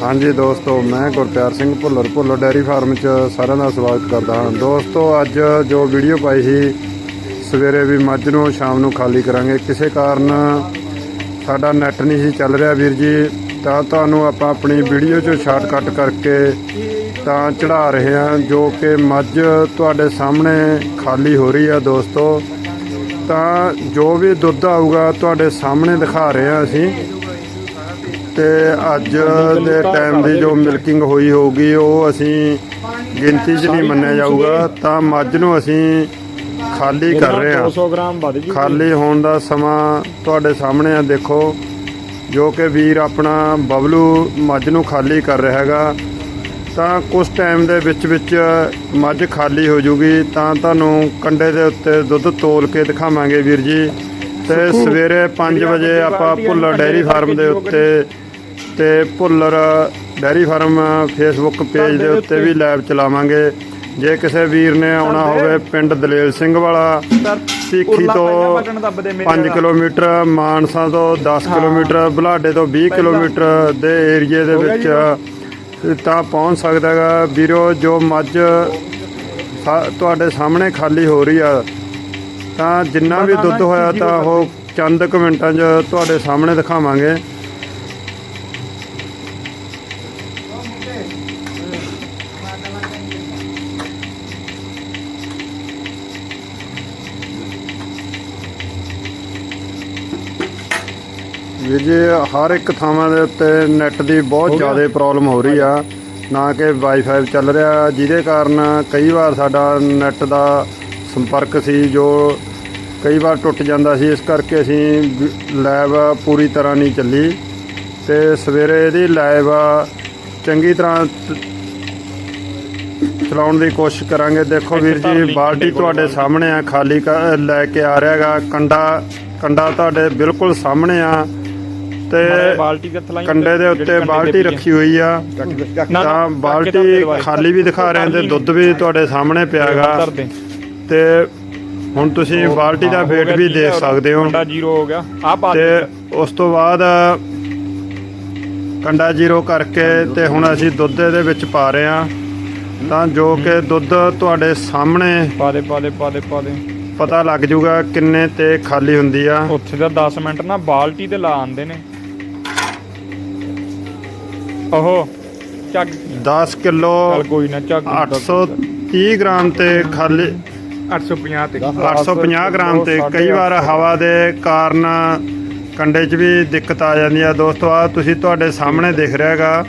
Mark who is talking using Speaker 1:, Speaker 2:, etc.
Speaker 1: ਹਾਂਜੀ ਦੋਸਤੋ, ਮੈਂ ਗੁਰਪਿਆਰ ਸਿੰਘ ਭੁੱਲਰ ਭੁੱਲਰ ਡੈਰੀ ਫਾਰਮ 'ਚ ਸਾਰਿਆਂ ਦਾ ਸਵਾਗਤ ਕਰਦਾ ਹਾਂ। ਦੋਸਤੋ, ਅੱਜ ਜੋ ਵੀਡੀਓ ਪਾਈ ਸੀ, ਸਵੇਰੇ ਵੀ ਮੱਝ ਨੂੰ, ਸ਼ਾਮ ਨੂੰ ਖਾਲੀ ਕਰਾਂਗੇ। ਕਿਸੇ ਕਾਰਨ ਸਾਡਾ ਨੈਟ ਨਹੀਂ ਸੀ ਚੱਲ ਰਿਹਾ ਵੀਰ ਜੀ, ਤਾਂ ਤੁਹਾਨੂੰ ਆਪਾਂ ਆਪਣੀ ਵੀਡੀਓ 'ਚੋਂ ਸ਼ਾਰਟਕਟ ਕਰਕੇ ਤਾਂ ਚੜਾ ਰਹੇ ਹਾਂ, ਜੋ ਕਿ ਮੱਝ ਤੁਹਾਡੇ ਸਾਹਮਣੇ ਖਾਲੀ ਹੋ ਰਹੀ ਆ ਦੋਸਤੋ। ਤਾਂ ਜੋ ਵੀ ਦੁੱਧ ਆਊਗਾ, ਤੁਹਾਡੇ ਸਾਹਮਣੇ ਦਿਖਾ ਰਹੇ ਹਾਂ ਅਸੀਂ। ਤੇ ਅੱਜ ਦੇ ਟਾਈਮ ਦੀ ਜੋ ਮਿਲਕਿੰਗ ਹੋਈ ਹੋਊਗੀ ਉਹ ਅਸੀਂ ਗਿਣਤੀ 'ਚ ਨਹੀਂ ਮੰਨਿਆ ਜਾਊਗਾ। ਤਾਂ ਮੱਝ ਨੂੰ ਅਸੀਂ ਖਾਲੀ ਕਰ ਰਹੇ ਹਾਂ।
Speaker 2: 200 ਗ੍ਰਾਮ ਵੱਧ ਜੀ
Speaker 1: ਖਾਲੀ ਹੋਣ ਦਾ ਸਮਾਂ ਤੁਹਾਡੇ ਸਾਹਮਣੇ ਆ ਦੇਖੋ। ਜੋ ਕਿ ਵੀਰ ਆਪਣਾ ਬਬਲੂ ਮੱਝ ਨੂੰ ਖਾਲੀ ਕਰ ਰਿਹਾ ਹੈਗਾ। ਤਾਂ ਕੁਝ ਟਾਈਮ ਦੇ ਵਿੱਚ ਵਿੱਚ ਮੱਝ ਖਾਲੀ ਹੋ ਜੂਗੀ। ਤਾਂ ਤੁਹਾਨੂੰ ਕੰਡੇ ਦੇ ਉੱਤੇ ਦੁੱਧ ਤੋਲ ਕੇ ਦਿਖਾਵਾਂਗੇ ਵੀਰ ਜੀ। ਤੇ ਸਵੇਰੇ 5 ਵਜੇ ਆਪਾਂ ਭੁੱਲਰ ਡੈਰੀ ਫਾਰਮ ਦੇ ਉੱਤੇ ਤੇ Bhullar dairy farm Facebook page ਦੇ ਉੱਤੇ ਵੀ ਲਾਈਵ ਚਲਾਵਾਂਗੇ। ਜੇ ਕਿਸੇ ਵੀਰ ਨੇ ਆਉਣਾ ਹੋਵੇ ਪਿੰਡ ਦਲੇਲ ਸਿੰਘ ਵਾਲਾ ਭੀਖੀ ਤੋਂ 5 ਕਿਲੋਮੀਟਰ ਮਾਨਸਾ ਤੋਂ 10 ਕਿਲੋਮੀਟਰ ਬੁਲਾਡੇ ਤੋਂ 20 ਕਿਲੋਮੀਟਰ ਦੇ ਏਰੀਏ ਦੇ ਵਿੱਚ ਤਾਂ ਪਹੁੰਚ ਸਕਦਾ ਹੈਗਾ। ਵੀਰੋ ਜੋ ਮੱਝ ਤੁਹਾਡੇ ਸਾਹਮਣੇ ਖਾਲੀ ਹੋ ਰਹੀ ਆ ਤਾਂ ਜਿੰਨਾ ਵੀ ਦੁੱਧ ਹੋਇਆ ਤਾਂ ਉਹ ਚੰਦ ਕੁ ਮਿੰਟਾਂ 'ਚ ਤੁਹਾਡੇ ਸਾਹਮਣੇ ਦਿਖਾਵਾਂਗੇ। ਵੀ ਜੀ ਹਰ ਇੱਕ ਥਾਵਾਂ ਦੇ ਉੱਤੇ ਨੈਟ ਦੀ ਬਹੁਤ ਜ਼ਿਆਦਾ ਪ੍ਰੋਬਲਮ ਹੋ ਰਹੀ ਆ। ਨਾ ਕਿ ਵਾਈਫਾਈ ਚੱਲ ਰਿਹਾ। ਜਿਹਦੇ ਕਾਰਨ ਕਈ ਵਾਰ ਸਾਡਾ ਨੈਟ ਦਾ ਸੰਪਰਕ ਸੀ ਜੋ ਕਈ ਵਾਰ ਟੁੱਟ ਜਾਂਦਾ ਸੀ। ਇਸ ਕਰਕੇ ਅਸੀਂ ਲਾਈਵ ਪੂਰੀ ਤਰ੍ਹਾਂ ਨਹੀਂ ਚੱਲੀ। ਤੇ ਸਵੇਰੇ ਇਹਦੀ ਲਾਈਵ ਚੰਗੀ ਤਰ੍ਹਾਂ ਚਲਾਉਣ ਦੀ ਕੋਸ਼ਿਸ਼ ਕਰਾਂਗੇ। ਦੇਖੋ ਵੀਰ ਜੀ ਬਾਲਟੀ ਤੁਹਾਡੇ ਸਾਹਮਣੇ ਆ ਖਾਲੀ ਕ- ਲੈ ਕੇ ਆ ਰਿਹਾਗਾ ਕੰਡਾ ਕੰਡਾ ਤੁਹਾਡੇ ਬਿਲਕੁਲ ਸਾਹਮਣੇ ਆ। ਤੇ
Speaker 2: ਬਾਲਟੀ ਦੇ ਥਲਾਈ
Speaker 1: ਕੰਡੇ ਦੇ ਉੱਤੇ ਬਾਲਟੀ ਰੱਖੀ ਹੋਈ ਆ। ਤਾਂ ਬਾਲਟੀ ਖਾਲੀ ਵੀ ਦਿਖਾ ਰਹੇ ਤੇ ਦੁੱਧ ਵੀ ਤੁਹਾਡੇ ਸਾਹਮਣੇ ਪਿਆਗਾ ਤੇ ਹੁਣ ਤੁਸੀਂ ਬਾਲਟੀ ਦਾ weight ਵੀ ਦੇਖ ਸਕਦੇ ਹੋ।
Speaker 2: ਕੰਡਾ ਜ਼ੀਰੋ ਹੋ ਗਿਆ। ਆ ਪਾ
Speaker 1: ਤੇ ਉਸ ਤੋਂ ਬਾਅਦ ਕੰਡਾ ਜ਼ੀਰੋ ਕਰਕੇ ਤੇ ਹੁਣ ਅਸੀਂ ਦੁੱਧ ਦੇ ਵਿੱਚ ਪਾ ਰਹੇ ਹਾਂ। ਤਾਂ ਜੋ ਕਿ ਦੁੱਧ ਤੁਹਾਡੇ ਸਾਹਮਣੇ
Speaker 2: ਪਾ ਦੇ ਪਾ ਦੇ ਪਾ ਦੇ ਪਾ ਦੇ।
Speaker 1: ਪਤਾ ਲੱਗ ਜਾਊਗਾ ਕਿੰਨੇ ਤੇ ਖਾਲੀ ਹੁੰਦੀ ਆ।
Speaker 2: ਉੱਥੇ ਤਾਂ 10 ਮਿੰਟ ਨਾ ਬਾਲਟੀ ਤੇ ਲਾ ਆਂਦੇ ਨੇ। ਓਹੋ ਚੱਗ
Speaker 1: 10 ਕਿਲੋ
Speaker 2: ਕੋਈ ਨਾ ਚੱਗ
Speaker 1: 830 ਗ੍ਰਾਮ ਤੇ ਖਾਲੀ
Speaker 2: 850 ਤੇ
Speaker 1: 850 ਗ੍ਰਾਮ ਤੇ ਕਈ ਵਾਰ ਹਵਾ ਦੇ ਕਾਰਨ ਕੰਡੇ 'ਚ ਵੀ ਦਿੱਕਤ ਆ ਜਾਂਦੀ ਆ। ਦੋਸਤੋ ਆ ਤੁਸੀਂ ਤੁਹਾਡੇ ਸਾਹਮਣੇ ਦਿਖ ਰਿਹਾ ਹੈਗਾ।